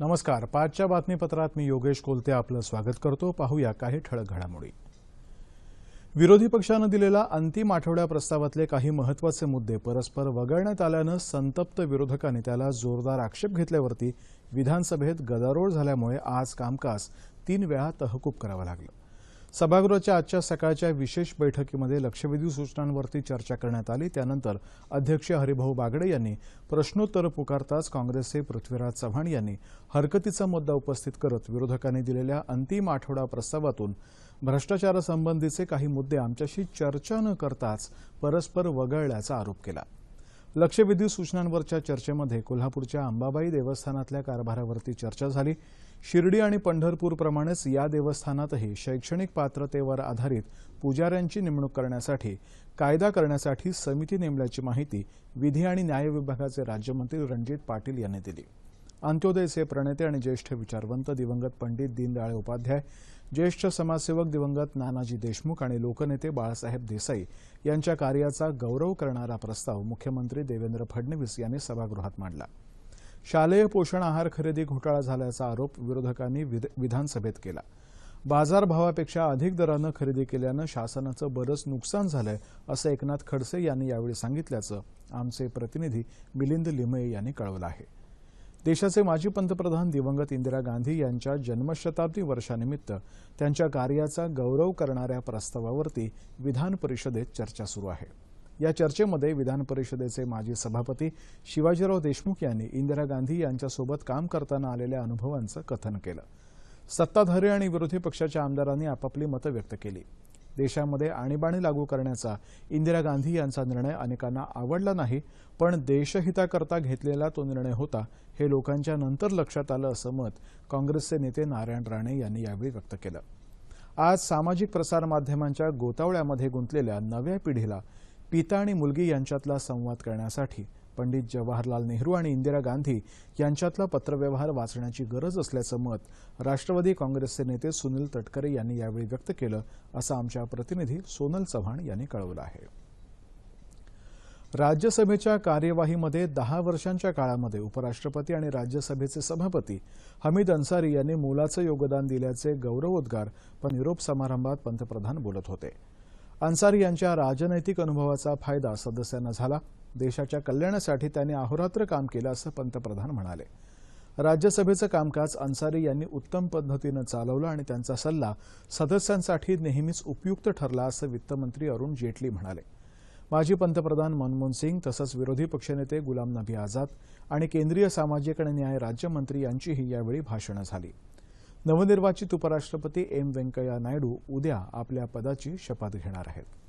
नमस्कार. पाचच्या बातमीपत्रात मी योगेश कोलते आपलं स्वागत करतो. पाहूया काही ठळक घडामोडी. विरोधी पक्षानं दिलेला अंतिम आठवड्या प्रस्तावातले काही महत्त्वाचे मुद्दे परस्पर वगळण्यात आल्यानं संतप्त विरोधकांनी त्याला जोरदार आक्षेप घेतल्यावरती विधानसभेत गदारोळ झाल्यामुळे आज कामकाज तीन वेळा तहकूब करावं लागलं. सभागृहाच्या आजच्या सकाळच्या विशेष बैठकीमध्ये लक्षवेधी सूचनांवरती चर्चा करण्यात आली. त्यानंतर अध्यक्ष हरिभाऊ बागडे यांनी प्रश्नोत्तर पुकारताच काँग्रेसचे पृथ्वीराज चव्हाण यांनी हरकतीचा मुद्दा उपस्थित करत विरोधकांनी दिलेल्या अंतिम आठवडा प्रस्तावातून भ्रष्टाचारासंबंधीचे काही मुद्दे आमच्याशी चर्चा न करताच परस्पर वगळल्याचा आरोप केला. लक्षवेधी सूचनांवरच्या चर्चेमध्ये कोल्हापूरच्या अंबाबाई देवस्थानातल्या कारभारावरती चर्चा झाली. शिर्डी आणि पंढरपूरप्रमाणेच या देवस्थानातही शैक्षणिक पात्रतेवर आधारित पुजाऱ्यांची नेमणूक करण्यासाठी कायदा करण्यासाठी समिती नेमल्याची माहिती विधी आणि न्याय विभागाचे राज्यमंत्री रणजित पाटील यांनी दिली. अंत्योदयचे प्रणेते आणि ज्येष्ठ विचारवंत दिवंगत पंडित दीनदयाळ उपाध्याय ज्येष्ठ समाजसेवक दिवंगत नानाजी देशमुख आणि लोकनेते बाळासाहेब देसाई यांच्या कार्याचा गौरव करणारा प्रस्ताव मुख्यमंत्री देवेंद्र फडणवीस यांनी सभागृहात मांडला. शालेय पोषण आहार खरेदी घोटाळा झाल्याचा आरोप विरोधकांनी विध- विधानसभेत केला. बाजारभावापेक्षा अधिक दरानं खरेदी केल्यानं शासनाचं बरंच नुकसान झालंय असं एकनाथ खडसे यांनी यावेळी सांगितल्याचं आमचे प्रतिनिधी मिलिंद लिमये यांनी कळवलं आहे. देशाचे माजी पंतप्रधान दिवंगत इंदिरा गांधी यांच्या जन्मशताब्दी वर्षानिमित्त त्यांच्या कार्याचा गौरव करणाऱ्या प्रस्तावावरती विधान परिषदेत चर्चा सुरू आहे. या चर्चेमध्ये विधान परिषदेचे माजी सभापती शिवाजीराव देशमुख यांनी इंदिरा गांधी यांच्यासोबत काम करताना आलेल्या अनुभवांचं कथन केलं. सत्ताधारी आणि विरोधी पक्षाच्या आमदारांनी आपापली मतं व्यक्त केली. देशामध्ये आणीबाणी लागू करण्याचा इंदिरा गांधी यांचा निर्णय अनेकांना आवडला नाही पण देशहिताकरता घेतलेला तो निर्णय होता हे लोकांच्या नंतर लक्षात आलं असं मत काँग्रेसचे नेते नारायण राणे यांनी यावेळी व्यक्त केलं. आज सामाजिक प्रसारमाध्यमांच्या गोतावळ्यामध्ये गुंतलेल्या नव्या पिढीला पिता आणि मुलगी यांच्यातला संवाद करण्यासाठी पंडित जवाहरलाल नेहरू आणि इंदिरा गांधी यांच्यातला पत्रव्यवहार वाचण्याची गरज असल्याचं मत राष्ट्रवादी काँग्रेसचे नेते सुनील तटकरे यांनी यावेळी व्यक्त केलं असं आमच्या प्रतिनिधी सोनल चव्हाण यांनी कळवलं आहे. राज्यसभेच्या कार्यवाहीमध्ये दहा वर्षांच्या काळामध्ये उपराष्ट्रपती आणि राज्यसभेचे सभापती हमीद अन्सारी यांनी मोलाचं योगदान दिल्याचे गौरवोद्गार पण निरोप समारंभात पंतप्रधान बोलत होते. अन्सारी यांच्या राजनैतिक अनुभवाचा फायदा सदस्यांना झाला. देशाच्या कल्याणासाठी त्यांनी अहोरात्र काम केलं असं पंतप्रधान म्हणाले. राज्यसभेचं कामकाज अन्सारी यांनी उत्तम पद्धतीनं चालवलं आणि त्यांचा सल्ला सदस्यांसाठी नेहमीच उपयुक्त ठरला असं वित्तमंत्री अरुण जेटली म्हणाले. माजी पंतप्रधान मनमोहन सिंग तसंच विरोधी पक्षनेते गुलाम नबी आझाद आणि केंद्रीय सामाजिक आणि न्याय राज्यमंत्री यांचीही यावेळी भाषणं झाली. नवनिर्वाचित उपराष्ट्रपती एम व्यंकय्या नायडू उद्या आपल्या पदाची शपथ घेणार आहेत.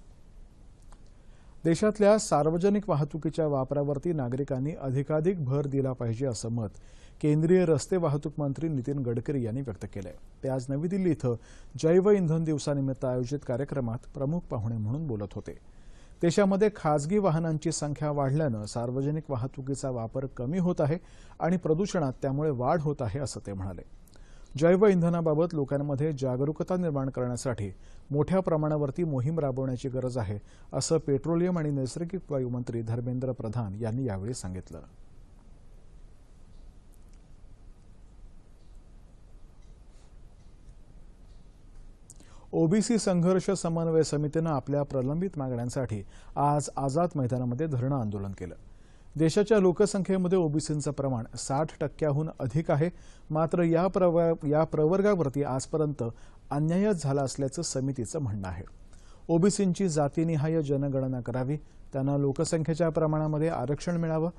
देशातल्या सार्वजनिक वाहतुकीच्या वापरावरती नागरिकांनी अधिकाधिक भर दिला पाहिजे असं मत केंद्रीय रस्ते वाहतूक मंत्री नितीन गडकरी यांनी व्यक्त केलं ते आज नवी दिल्ली इथं जैव इंधन दिवसानिमित्त आयोजित कार्यक्रमात प्रमुख पाहुणे म्हणून बोलत होते. देशामध्ये खासगी वाहनांची संख्या वाढल्यानं सार्वजनिक वाहतुकीचा वापर कमी होत आहे आणि प्रदूषणात त्यामुळे वाढ होत आहे असं ते म्हणाले. जैव इंधनाबाबत लोकांमध्ये जागरूकता निर्माण करण्यासाठी मोठ्या प्रमाणावरती मोहीम राबवण्याची गरज आहे असं पेट्रोलियम आणि नैसर्गिक वायू मंत्री धर्मेंद्र प्रधान यांनी यावेळी सांगितलं. ओबीसी संघर्ष समन्वय समितीनं आपल्या प्रलंबित मागण्यांसाठी आज आझाद मैदानामध्ये धरणं आंदोलन केलं. देशाच्या लोकसंख्येमध्ये ओबीसींचं प्रमाण साठ टक्क्याहून अधिक आहे. मात्र या प्रव या प्रवर्गावरती आजपर्यंत अन्यायच झाला असल्याचं समितीचं म्हणणं आहे. ओबीसींची जातीनिहाय जनगणना करावी त्यांना लोकसंख्येच्या प्रमाणामध्ये आरक्षण मिळावं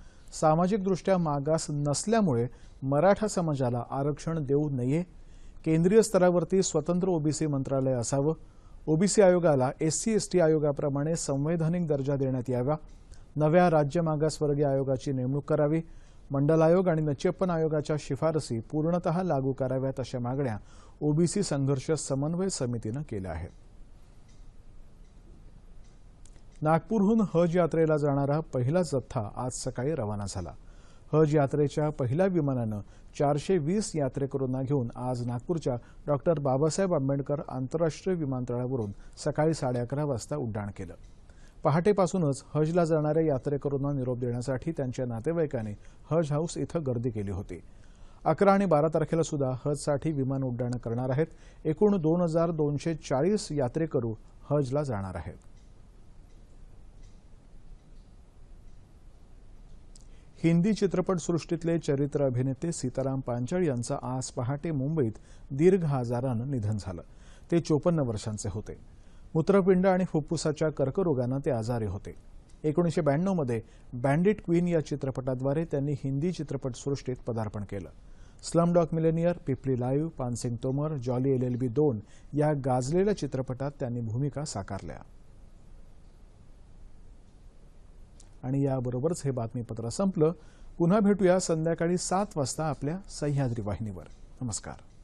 सामाजिकदृष्ट्या मागास नसल्यामुळे मराठा समाजाला आरक्षण देऊ नये केंद्रीय स्तरावरती स्वतंत्र ओबीसी मंत्रालय असावं ओबीसी आयोगाला एससी एसटी आयोगाप्रमाणे संवैधानिक दर्जा देण्यात यावा नव्या राज्य मागासवर्गीय आयोगाची नेमणूक करावी. मंडल आयोग आणि नचियप्पन आयोगाच्या शिफारसी पूर्णतः लागू कराव्यात अशा मागण्या ओबीसी संघर्ष समन्वय समितीनं केल्या आहेत. नागपूरहून हज यात्रेला जाणारा पहिला जथ्था आज सकाळी रवाना झाला. हज यात्रेच्या पहिल्या विमानानं चारशे वीस यात्रेकरूंना घेऊन आज नागपूरच्या डॉक्टर बाबासाहेब आंबेडकर आंतरराष्ट्रीय विमानतळावरून सकाळी साडे अकरा वाजता उड्डाण केलं. पहाटेपासूनच हजला जाणाऱ्या यात्रेकरूंना निरोप देण्यासाठी त्यांच्या नातेवाईकांनी हज हाऊस इथं गर्दी केली होती. अकरा आणि बारा तारखेला सुद्धा हजसाठी विमान उड्डाणं करणार आहेत. एकूण दोन हजार दोनशे चाळीस यात्रेकरू हजला जाणार आहेत. हिंदी चित्रपटसृष्टीतले चरित्र अभिनेते सीताराम पांचाळ यांचं आज पहाटे मुंबईत दीर्घ आजारानं निधन झालं. ते चोपन्न वर्षांचे होते. मूत्रपिंड आणि फुफ्फुसाच्या कर्करोगानं ते आजारी होते. एकोणीसशे ब्याण्णवमध्ये बँडिट क्वीन या चित्रपटाद्वारे त्यांनी हिंदी चित्रपटसृष्टीत पदार्पण केलं. Slumdog Millionaire Peepli Live Paan Singh Tomar Jolly L L B दोन या गाजलेल्या चित्रपटात त्यांनी भूमिका साकारल्या. आणि याबरोबरच हे बातमीपत्र संपलं. पुन्हा भेटूया संध्याकाळी सात वाजता आपल्या सह्याद्री वाहिनीवर. नमस्कार.